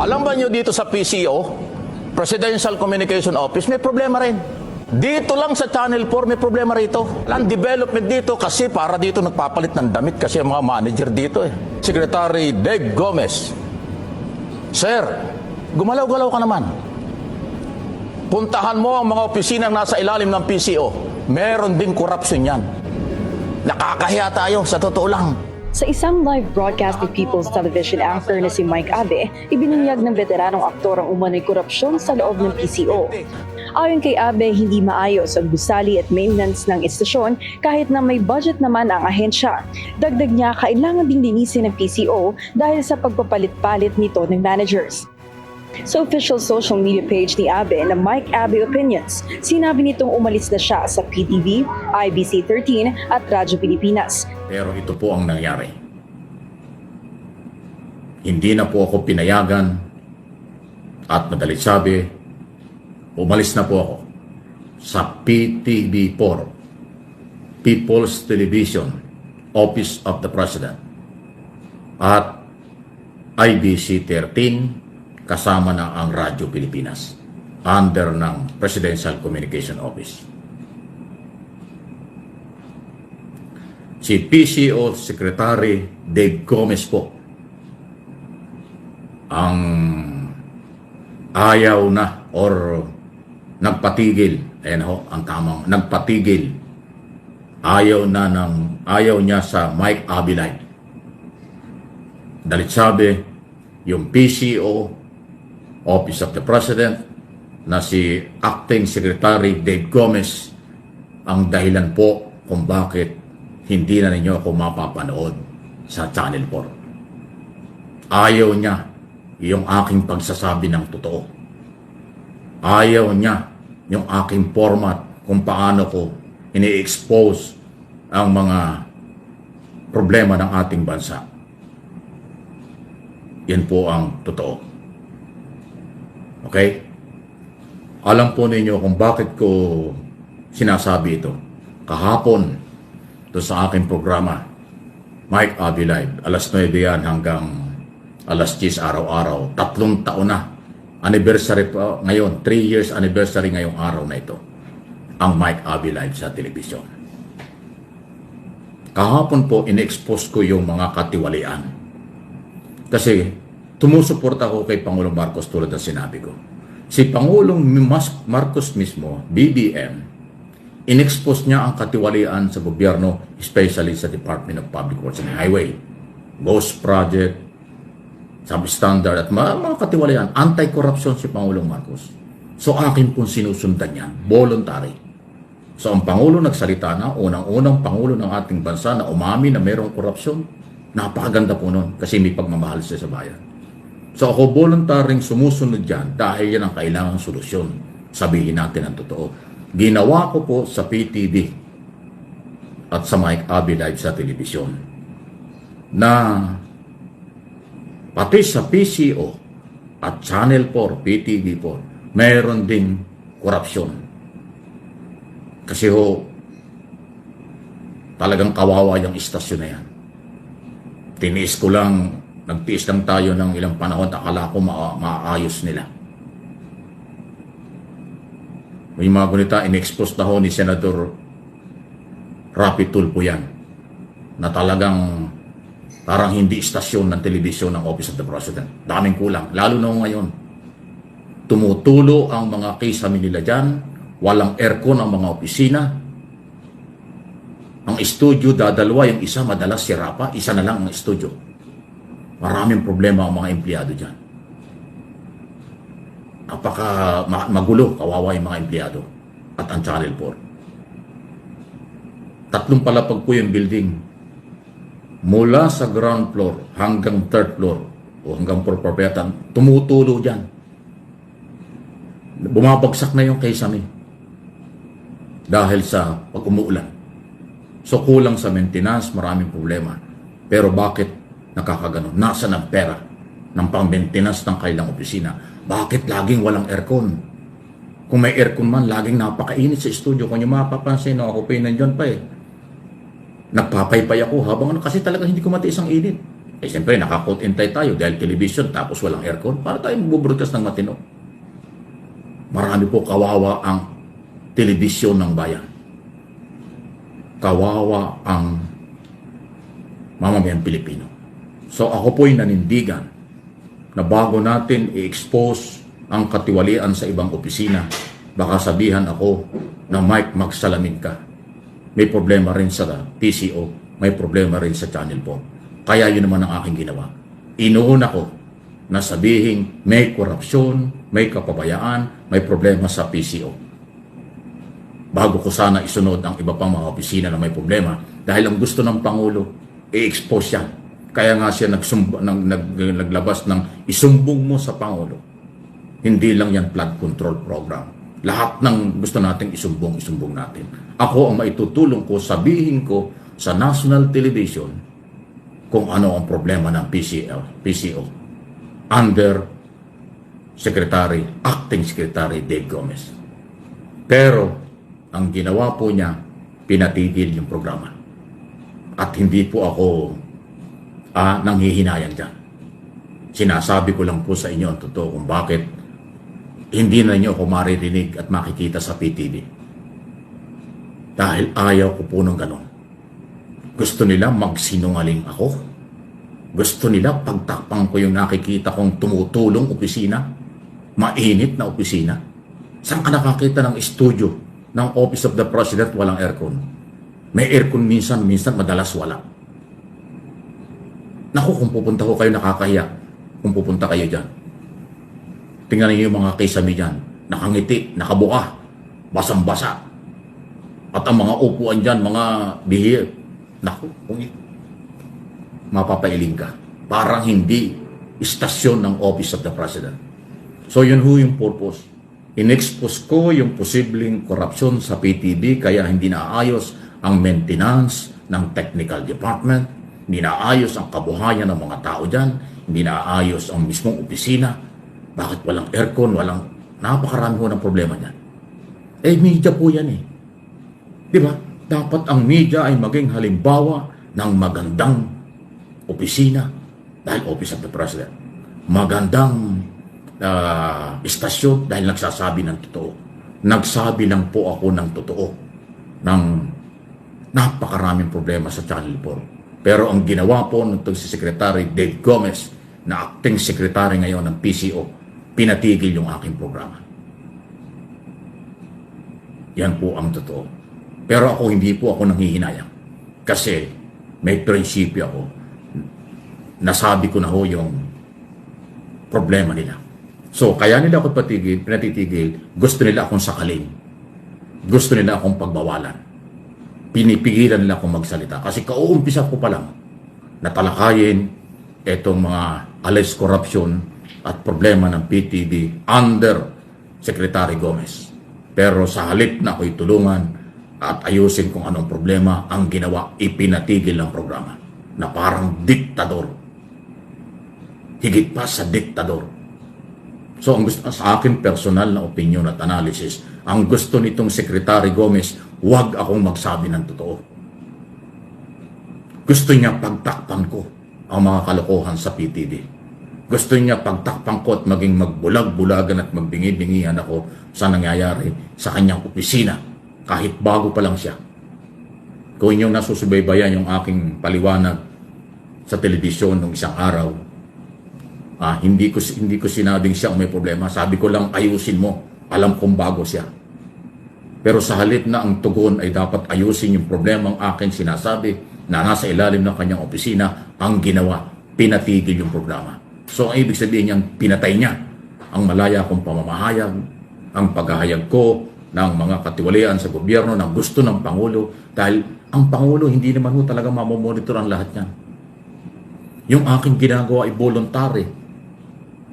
Alam ba nyo dito sa PCO, Presidential Communication Office, may problema rin. Dito lang sa Channel 4 may problema rito. Walang development dito kasi para dito nagpapalit ng damit kasi ang mga manager dito eh. Secretary Deg Gomez. Sir, gumalaw-galaw ka naman. Puntahan mo ang mga opisinang nasa ilalim ng PCO. Meron din corruption yan. Nakakahiya tayo, sa totoo lang. Sa isang live broadcast ni People's Television anchor na si Mike Abe, ibinunyag ng veteranong aktor ang umano'y korupsyon sa loob ng PCO. Ayon kay Abe, hindi maayos ang gusali at maintenance ng istasyon kahit na may budget naman ang ahensya. Dagdag niya, kailangan ding linisin ng PCO dahil sa pagpapalit-palit nito ng managers. Sa official social media page ni Abe na Mike Abe Opinions, sinabi nitong umalis na siya sa PTV, IBC 13 at Radyo Pilipinas. Pero ito po ang nangyari. Hindi na po ako pinayagan at madalit sabi, umalis na po ako sa PTV4, People's Television, Office of the President at IBC 13 kasama na ang Radyo Pilipinas under ng Presidential Communication Office. si PCO Secretary Dave Gomez po ang ayaw na or nagpatigil ayan ho ang tamang nagpatigil ayaw na ng ayaw niya sa Mike Abilay dalit sabi yung PCO Office of the President na si Acting Secretary Dave Gomez ang dahilan po kung bakit hindi na ninyo ako mapapanood sa Channel 4. Ayaw niya yung aking pagsasabi ng totoo. Ayaw niya yung aking format kung paano ko ini-expose ang mga problema ng ating bansa. Yan po ang totoo. Okay? Alam po ninyo kung bakit ko sinasabi ito. Kahapon, doon sa aking programa, Mike Avi Live. Alas 9 yan hanggang alas 10 araw-araw. Tatlong taon na. Anniversary pa ngayon. 3 years anniversary ngayong araw na ito. Ang Mike Avi Live sa telebisyon. Kahapon po, in-expose ko yung mga katiwalian. Kasi tumusuporta ako kay Pangulong Marcos tulad ng sinabi ko. Si Pangulong Marcos mismo, BBM, inexpose niya ang katiwalian sa gobyerno, especially sa Department of Public Works and Highway, Ghost Project, substandard at mga, mga katiwalian. Anti-corruption si Pangulong Marcos. So akin pong sinusundan yan, voluntary. So ang Pangulo nagsalita na, unang-unang Pangulo ng ating bansa na umami na mayroong korupsyon, napakaganda po nun kasi may pagmamahal siya sa bayan. So ako voluntaring sumusunod dyan dahil yan ang kailangang solusyon. Sabihin natin ang totoo. Ginawa ko po sa PTV at sa Mike Abbey Live sa telebisyon na pati sa PCO at Channel 4, PTV4, mayroon ding korupsyon. Kasi ho, talagang kawawa yung istasyon na yan. Tiniis ko lang, nagtiis lang tayo ng ilang panahon, akala ko ma- maayos nila. May mga gunita, in-expose na ho ni Senador Rapi Tulfo yan, na talagang parang hindi istasyon ng telebisyon ng Office of the President. Daming kulang, lalo na ngayon. Tumutulo ang mga kisame nila dyan, walang aircon ang mga opisina, ang studio dadalwa, yung isa madalas sira pa, isa na lang ang studio. Maraming problema ang mga empleyado dyan. Napaka ma- magulo, kawawa yung mga empleyado at ang Channel 4. Tatlong palapag po yung building. Mula sa ground floor hanggang third floor o hanggang floor propetan, tumutulo dyan. Bumabagsak na yung kisame dahil sa pag umuulan. So kulang sa maintenance, maraming problema. Pero bakit nakakaganon? Nasa ng pera ng pang-maintenance ng kailang opisina. Bakit laging walang aircon? Kung may aircon man, laging napakainit sa studio. Kung yung mapapansin, no, ako pa yun nandyan pa eh. Nagpapaypay ako habang ano, kasi talaga hindi ko matiis ang init. Eh, siyempre, nakakot-intay tayo dahil television tapos walang aircon. Para tayo magbubroadcast ng matino. Marami po kawawa ang telebisyon ng bayan. Kawawa ang mamamayan Pilipino. So ako po'y nanindigan na bago natin i-expose ang katiwalian sa ibang opisina, baka sabihan ako na Mike magsalamin ka. May problema rin sa PCO, may problema rin sa Channel 4. Kaya yun naman ang aking ginawa. Inuuna ko na sabihin may korupsyon, may kapabayaan, may problema sa PCO. Bago ko sana isunod ang iba pang mga opisina na may problema dahil ang gusto ng Pangulo, i-expose yan. Kaya nga siya nagsumb- nag, nag, naglabas ng isumbong mo sa Pangulo. Hindi lang yan flood control program. Lahat ng gusto nating isumbong, isumbong natin. Ako ang maitutulong ko, sabihin ko sa national television kung ano ang problema ng PCL, PCO under Secretary, Acting Secretary Dave Gomez. Pero, ang ginawa po niya, pinatigil yung programa. At hindi po ako ah, nanghihinayan dyan. Sinasabi ko lang po sa inyo ang totoo kung bakit hindi na niyo ako maririnig at makikita sa PTV. Dahil ayaw ko po ng ganon. Gusto nila magsinungaling ako. Gusto nila pagtakpang ko yung nakikita kong tumutulong opisina. Mainit na opisina. Saan ka nakakita ng studio ng Office of the President walang aircon? May aircon minsan, minsan madalas wala. Naku, kung pupunta ko kayo nakakahiya. Kung pupunta kayo dyan. Tingnan niyo yung mga kisame dyan. Nakangiti, nakabuka, basang-basa. At ang mga upuan dyan, mga bihir. Naku, kung mapapailing ka. Parang hindi istasyon ng Office of the President. So yun ho yung purpose. In-expose ko yung posibleng korupsyon sa PTV kaya hindi naayos ang maintenance ng technical department, hindi naayos ang kabuhayan ng mga tao dyan, hindi naayos ang mismong opisina. Bakit walang aircon, walang napakarami ho ng problema niyan. Eh, media po yan eh. Di ba? Dapat ang media ay maging halimbawa ng magandang opisina dahil Office of the President. Magandang ah, istasyon dahil nagsasabi ng totoo. Nagsabi lang po ako ng totoo ng napakaraming problema sa Channel 4. Pero ang ginawa po nitong si Secretary Dave Gomez na acting secretary ngayon ng PCO, pinatigil yung aking programa. Yan po ang totoo. Pero ako hindi po ako nanghihinayang. Kasi may prinsipyo ako. Nasabi ko na ho yung problema nila. So, kaya nila ako patigil, pinatitigil, gusto nila akong sakalin. Gusto nila akong pagbawalan. Pinipigilan nila akong magsalita. Kasi kauumpisa ko pa lang natalakayin itong mga alleged corruption at problema ng PTV under Secretary Gomez. Pero sa halip na ako'y tulungan at ayusin kung anong problema, ang ginawa, ipinatigil ang programa na parang diktador. Higit pa sa diktador. So ang gusto sa akin personal na opinion at analysis, ang gusto nitong Secretary Gomez, huwag akong magsabi ng totoo. Gusto niya pagtakpan ko ang mga kalokohan sa PTV. Gusto niya pagtakpan ko at maging magbulag-bulagan at magbingi-bingihan ako sa nangyayari sa kanyang opisina kahit bago pa lang siya. Kung inyong nasusubaybayan yung aking paliwanag sa telebisyon nung isang araw, ah, hindi ko hindi ko sinabing siya may problema. Sabi ko lang ayusin mo. Alam kong bago siya. Pero sa halip na ang tugon ay dapat ayusin yung problema ang akin sinasabi na nasa ilalim ng kanyang opisina, ang ginawa, pinatigil yung programa. So ang ibig sabihin niyang pinatay niya ang malaya kong pamamahayag, ang paghahayag ko ng mga katiwalian sa gobyerno na gusto ng Pangulo dahil ang Pangulo hindi naman ho talaga mamomonitor ang lahat niyan. Yung aking ginagawa ay voluntary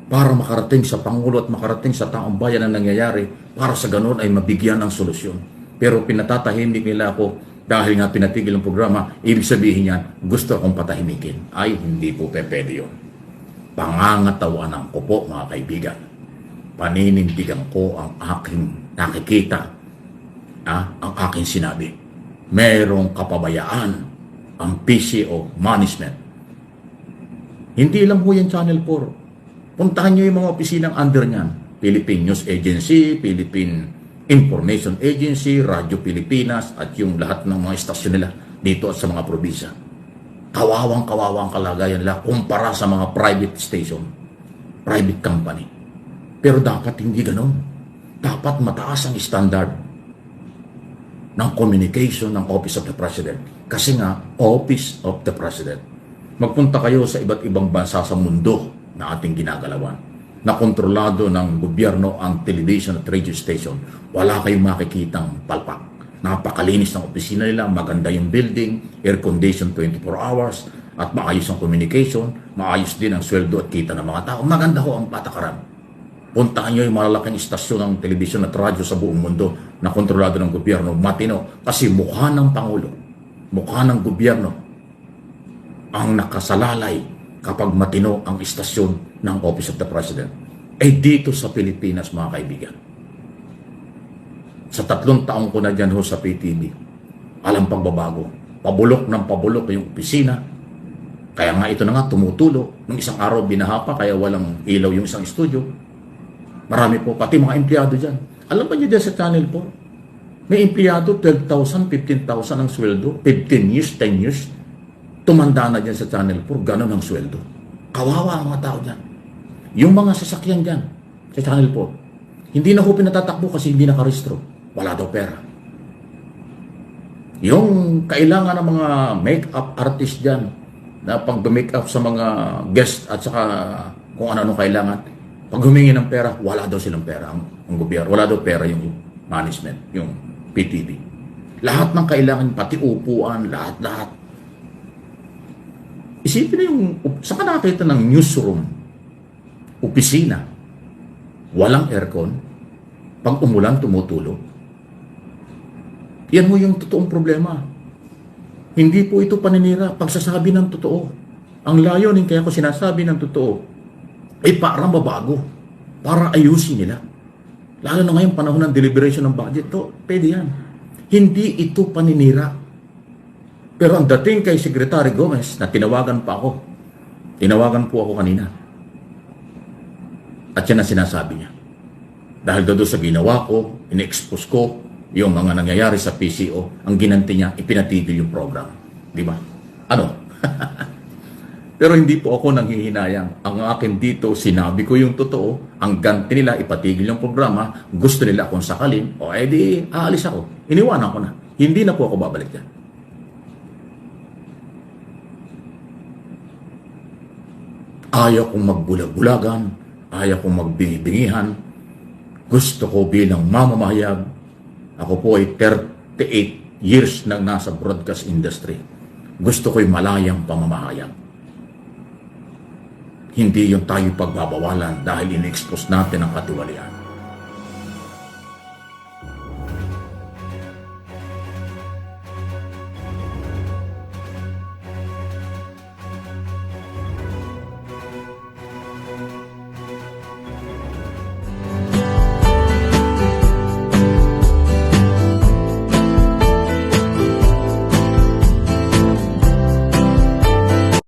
para makarating sa Pangulo at makarating sa taong bayan ang nangyayari para sa ganun ay mabigyan ng solusyon. Pero pinatatahimik nila ako dahil nga pinatigil ang programa, ibig sabihin niyan, gusto akong patahimikin. Ay, hindi po pwede yun. Pangangatawanan ko po, mga kaibigan. Paninindigan ko ang aking nakikita, ah, ang aking sinabi. Merong kapabayaan ang PCO management Hindi lang po yan Channel 4. Puntahan nyo yung mga opisinang under niyan. Philippine News Agency, Philippine Information Agency, Radyo Pilipinas, at yung lahat ng mga istasyon nila dito at sa mga probinsya. Kawawang kawawang kalagayan nila kumpara sa mga private station, private company. Pero dapat hindi ganun. Dapat mataas ang standard ng communication ng Office of the President. Kasi nga, Office of the President. Magpunta kayo sa iba't ibang bansa sa mundo na ating ginagalawan na kontrolado ng gobyerno ang television at radio station. Wala kayong makikitang palpak. Napakalinis ng opisina nila, maganda yung building, air condition 24 hours, at maayos ang communication, maayos din ang sweldo at kita ng mga tao. Maganda ho ang patakaran. Puntahan nyo yung malalaking istasyon ng telebisyon at radyo sa buong mundo na kontrolado ng gobyerno, matino, kasi mukha ng Pangulo, mukha ng gobyerno ang nakasalalay kapag matino ang istasyon ng Office of the President. Eh dito sa Pilipinas, mga kaibigan. Sa tatlong taong ko na dyan ho sa PTV, alam pagbabago. Pabulok ng pabulok yung opisina. Kaya nga ito na nga tumutulo. Nung isang araw binaha pa, kaya walang ilaw yung isang studio. Marami po, pati mga empleyado dyan. Alam ba niyo dyan sa channel po? May empleyado, 12,000, 15,000 ang sweldo. 15 years, 10 years. Tumanda na dyan sa channel 4, ganun ang sweldo. Kawawa ang mga tao dyan. Yung mga sasakyan dyan sa channel 4, hindi na ho pinatatakbo kasi hindi nakarestro. Wala daw pera. Yung kailangan ng mga make-up artist dyan na pag make up sa mga guest at saka kung ano-ano kailangan, pag humingi ng pera, wala daw silang pera ang, ang gobyerno. Wala daw pera yung management, yung PTV. Lahat ng kailangan, pati upuan, lahat-lahat. Isipin na yung, saan ka nakakita ng newsroom, opisina, walang aircon, pag umulan, tumutulo. Yan mo yung totoong problema. Hindi po ito paninira, pagsasabi ng totoo. Ang layunin kaya ko sinasabi ng totoo, ay para mabago, para ayusin nila. Lalo na ngayon panahon ng deliberation ng budget, to, pwede yan. Hindi ito paninira. Pero ang dating kay Secretary Gomez na tinawagan pa ako, tinawagan po ako kanina. At yan ang sinasabi niya. Dahil doon sa ginawa ko, in-expose ko yung mga nangyayari sa PCO, ang ginanti niya, ipinatigil yung program. Di ba? Ano? Pero hindi po ako nanghihinayang. Ang akin dito, sinabi ko yung totoo. Ang ganti nila, ipatigil yung programa. Gusto nila akong sakalin. O edi, aalis ako. Iniwanan ko na. Hindi na po ako babalik dyan. Ayaw kong magbulag-bulagan. Ayaw kong magbingi-bingihan. Gusto ko bilang mamamahayag. Ako po ay 38 years nang nasa broadcast industry. Gusto ko'y malayang pamamahayag. Hindi yung tayo pagbabawalan dahil in-expose natin ang katiwalian.